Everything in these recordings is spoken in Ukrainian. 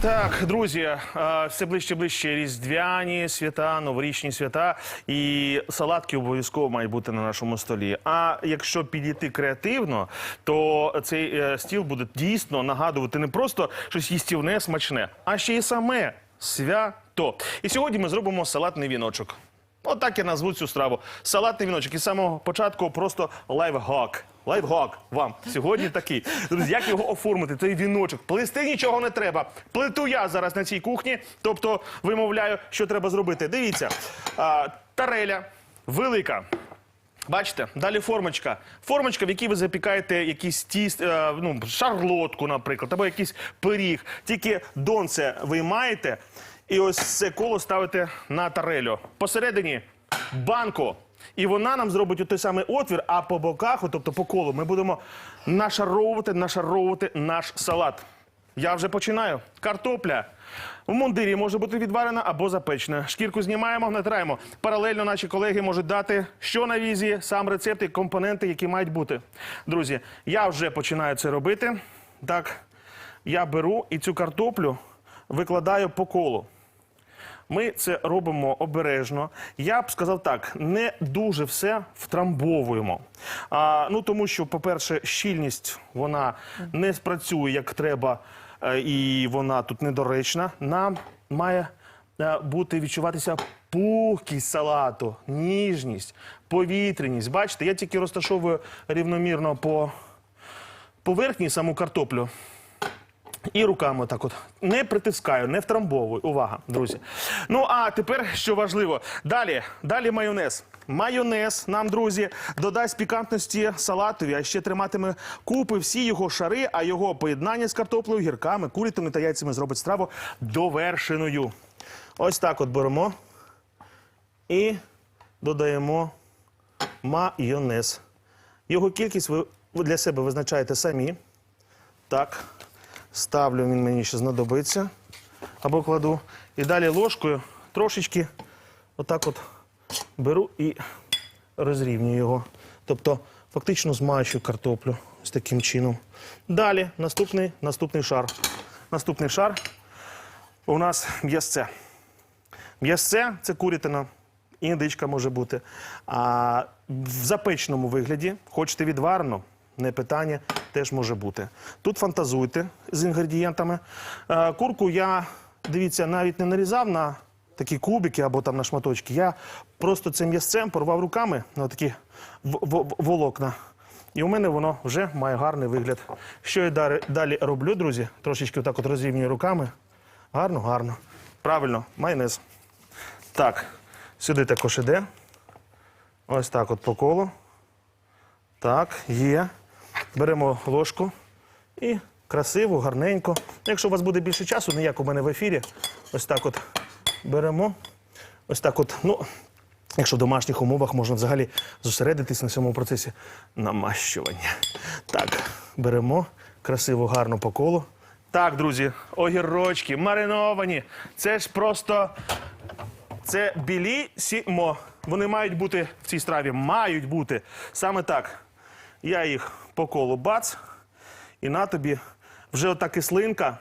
Так, друзі, все ближче ближче різдвяні свята, новорічні свята, і салатки обов'язково мають бути на нашому столі. А якщо підійти креативно, то цей е, стіл буде дійсно нагадувати не просто щось їстівне, смачне, а ще й саме свято. І сьогодні ми зробимо салатний віночок. Отак я назву цю страву. Салатний віночок. І з самого початку просто лайфхак. Лайфхак вам сьогодні такий. Друзі, як його оформити? Цей віночок. Плести нічого не треба. Плету я зараз на цій кухні. Тобто вимовляю, що треба зробити. Дивіться, а, тареля велика. Бачите, далі формочка. Формочка, в якій ви запікаєте якийсь тіст, е, ну, шарлотку, наприклад, або якийсь пиріг. Тільки донце виймаєте і ось це коло ставите на тарелю. Посередині банку. І вона нам зробить той самий отвір, а по боках, тобто по колу, ми будемо нашаровувати, нашаровувати наш салат. Я вже починаю. Картопля. В мундирі може бути відварена або запечена. Шкірку знімаємо, натираємо. Паралельно наші колеги можуть дати, що на візі, сам рецепт і компоненти, які мають бути. Друзі, я вже починаю це робити. Так, я беру і цю картоплю викладаю по колу. Ми це робимо обережно. Я б сказав так, не дуже все втрамбовуємо. А, ну тому що, по-перше, щільність вона не спрацює як треба, е, і вона тут недоречна. Нам має е, бути відчуватися пухкість салату, ніжність, повітряність. Бачите, я тільки розташовую рівномірно по поверхні саму картоплю. І руками так от не притискаю, не втрамбовую. Увага, друзі. Ну а тепер що важливо, далі, далі майонез. Майонез нам, друзі, додасть пікантності салатові, а ще триматиме купи всі його шари, а його поєднання з картоплею, гірками, курятами та яйцями зробить страву довершеною. Ось так от беремо і додаємо майонез. Його кількість ви для себе визначаєте самі. Так. Ставлю, він мені ще знадобиться. Або кладу. І далі ложкою трошечки отак от беру і розрівнюю його. Тобто фактично змащую картоплю ось таким чином. Далі наступний, наступний шар. Наступний шар у нас м'ясце. М'ясце це курятина, індичка може бути. А в запеченому вигляді, хочете відварено, не питання, теж може бути. Тут фантазуйте з інгредієнтами. Е, Курку я, дивіться, навіть не нарізав на такі кубики або там на шматочки. Я просто цим м'ясцем порвав руками на такі волокна. І у мене воно вже має гарний вигляд. Що я далі роблю, друзі? Трошечки отак от розрівнюю руками. Гарно, гарно. Правильно, майонез. Так, сюди також іде. Ось так от по колу. Так, є. Беремо ложку і красиво, гарненько. Якщо у вас буде більше часу, не як у мене в ефірі, ось так от беремо. Ось так от, ну, якщо в домашніх умовах можна взагалі зосередитись на цьому процесі намащування. Так, беремо красиво, гарно по колу. Так, друзі, огірочки мариновані. Це ж просто це білісімо. Вони мають бути в цій страві. Мають бути. Саме так. Я їх по колу бац. І на тобі вже ота кислинка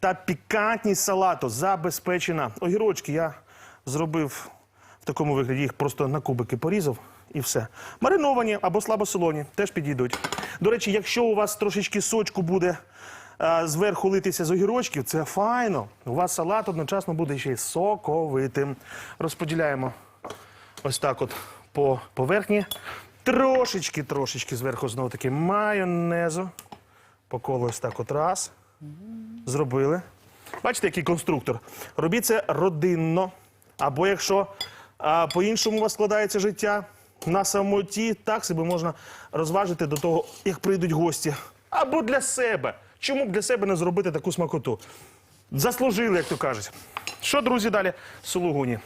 та пікантність салату забезпечена. Огірочки я зробив в такому вигляді, їх просто на кубики порізав і все. Мариновані або слабосолоні теж підійдуть. До речі, якщо у вас трошечки сочку буде е, зверху литися з огірочків, це файно. У вас салат одночасно буде ще й соковитим. Розподіляємо ось так от по поверхні. Трошечки, трошечки зверху знову таки майонезу. По колу ось так от раз. Зробили. Бачите, який конструктор. Робіть це родинно. Або якщо по-іншому у вас складається життя на самоті, так себе можна розважити до того, як прийдуть гості. Або для себе. Чому б для себе не зробити таку смакоту? Заслужили, як то кажуть. Що, друзі, далі? Сулугуні.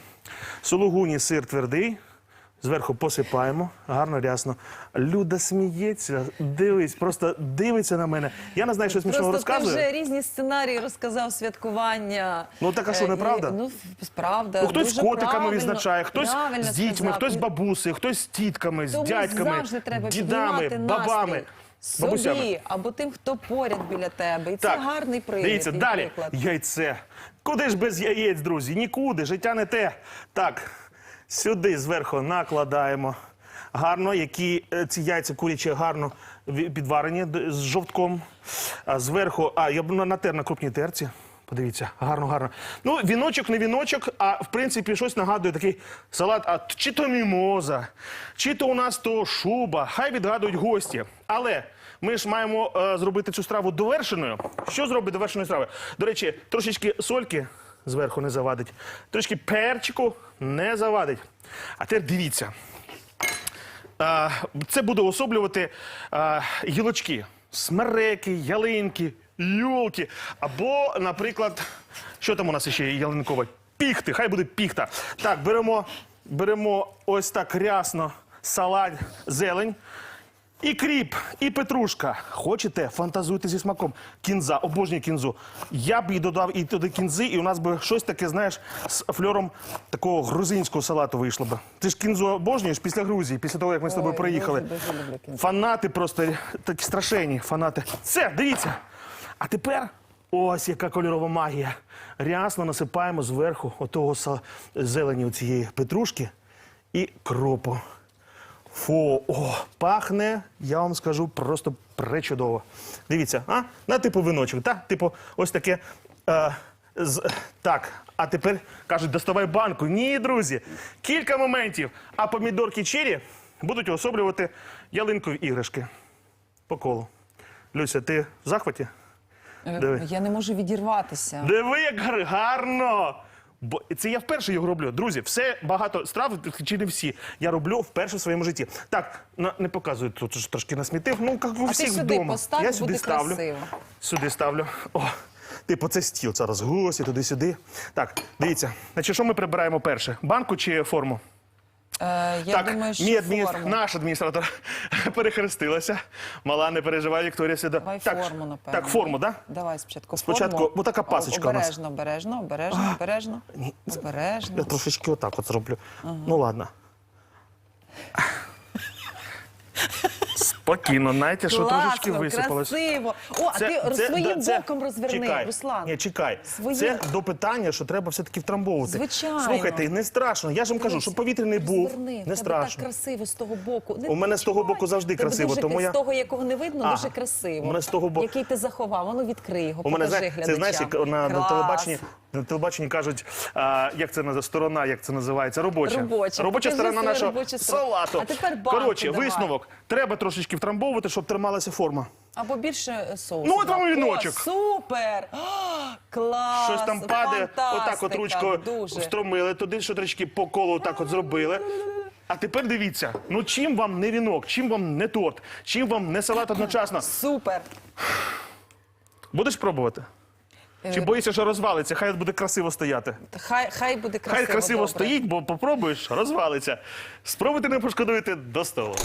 Сулугуні сир твердий. Зверху посипаємо, гарно рясно. Люда сміється, дивись, просто дивиться на мене. Я не знаю, що смішного Просто ти вже різні сценарії розказав святкування. Ну, так, а що, Е, неправда? Ну, правда. Ну, хтось з дуже котиками правильно, відзначає, хтось правильно з дітьми, сказав. хтось з бабусею, хтось з тітками, з Тому дядьками, завжди треба дідами, піднімати настрій. бабами. бабусями. Собі або тим, хто поряд біля тебе. І це гарний привід. Дивіться, далі. Яйце. Куди ж без яєць, друзі? Нікуди, життя не те. Так, сюди зверху накладаємо. Гарно, які е, ці яйця курячі гарно підварені з жовтком. А зверху, а я б на- натер на крупній терці. Подивіться, гарно, гарно. Ну, віночок не віночок, а в принципі щось нагадує такий салат. А чи то мімоза, чи то у нас то шуба. Хай відгадують гості. Але ми ж маємо е, зробити цю страву довершеною. Що зробить довершеною страви? До речі, трошечки сольки зверху не завадить, трошки перчику не завадить. А тепер дивіться. Це буде особлювати гілочки, смереки, ялинки, юлки. Або, наприклад, що там у нас ще є ялинкове? Піхти, хай буде піхта. Так, беремо, беремо ось так рясно салат, зелень. І кріп, і петрушка. Хочете, фантазуйте зі смаком. Кінза, обожнюю кінзу. Я б і додав і туди кінзи, і у нас би щось таке, знаєш, з фльором такого грузинського салату вийшло б. Ти ж кінзу обожнюєш після Грузії, після того, як ми з тобою приїхали. Фанати просто такі страшенні фанати. Все, дивіться. А тепер ось яка кольорова магія. Рясно насипаємо зверху отого зелені цієї петрушки і кропу. Фу, о, пахне, я вам скажу, просто пречудово. Дивіться, а? На типу виночок, так? Типу, ось таке. Е, з, так, а тепер кажуть, доставай банку. Ні, друзі, кілька моментів. А помідорки чері будуть уособлювати ялинкові іграшки. По колу. Люся, ти в захваті? Е, Диви. Я не можу відірватися. Диви, як гар- гарно! Бо це я вперше його роблю. Друзі, все багато страв, чи не всі, я роблю вперше в своєму житті. Так, на, не показую, тут трошки насмітив. Ну, як у А ти всіх сюди вдома. постав, я буде сюди ставлю. красиво. Сюди ставлю. О, типу, це стіл. Зараз гості, туди-сюди. Так, дивіться. Значить, що ми прибираємо перше? Банку чи форму? Е, я так, думаю, що мій адміні- форму. наш адміністратор перехрестилася. Мала, не переживай, Вікторія сюди. Давай так, форму, напевно. Так, форму, так? Да? Давай спочатку, Спочатку, форму. бо така пасочка у нас. Обережно, обережно, обережно, обережно. Ні, Обережно. Я трошечки отак от зроблю. Ну ладно. Спокійно, знаєте, що трошечки висипалось. красиво. О, а ти своїм це- боком розверни, чекай, Руслан. Ні, чекай. Своїм. Це до питання, що треба все-таки втрамбовувати. Звичайно. Слухайте, не страшно. Я ж вам кажу, що повітряний був. Розверни, в Не тебе страшно. так красиво з того боку. Не У мене з того боку завжди Тебе красиво, дуже, тому ти я- з того, якого не видно, Ага. дуже красиво. У мене з того боку- Який ти заховав, воно відкрий його, У мене покажи знає, глядачам. це знаєш, як на, на Клас. телебаченні. На телебаченні кажуть, а, як це називається, сторона, як це називається? Робоча. Робоча. Робоча сторона нашого робочу сторону. салату. А тепер банку Коротше, давай. висновок. Треба трошечки втрамбовувати, щоб трималася форма. Або більше е, соусу. Ну, от вам і О, віночок. супер! А, клас! Щось там падає, отак от фантастика, ручкою Дуже. встромили туди, що трішки по колу так от зробили. А тепер дивіться, ну чим вам не вінок, чим вам не торт, чим вам не салат одночасно. Супер! Будеш пробувати? Чи Е, боїшся, що розвалиться? Хай буде красиво стояти. Хай, хай буде красиво. Хай красиво добре. стоїть, бо попробуєш, розвалиться. Спробуйте, не пошкодуєте до столу.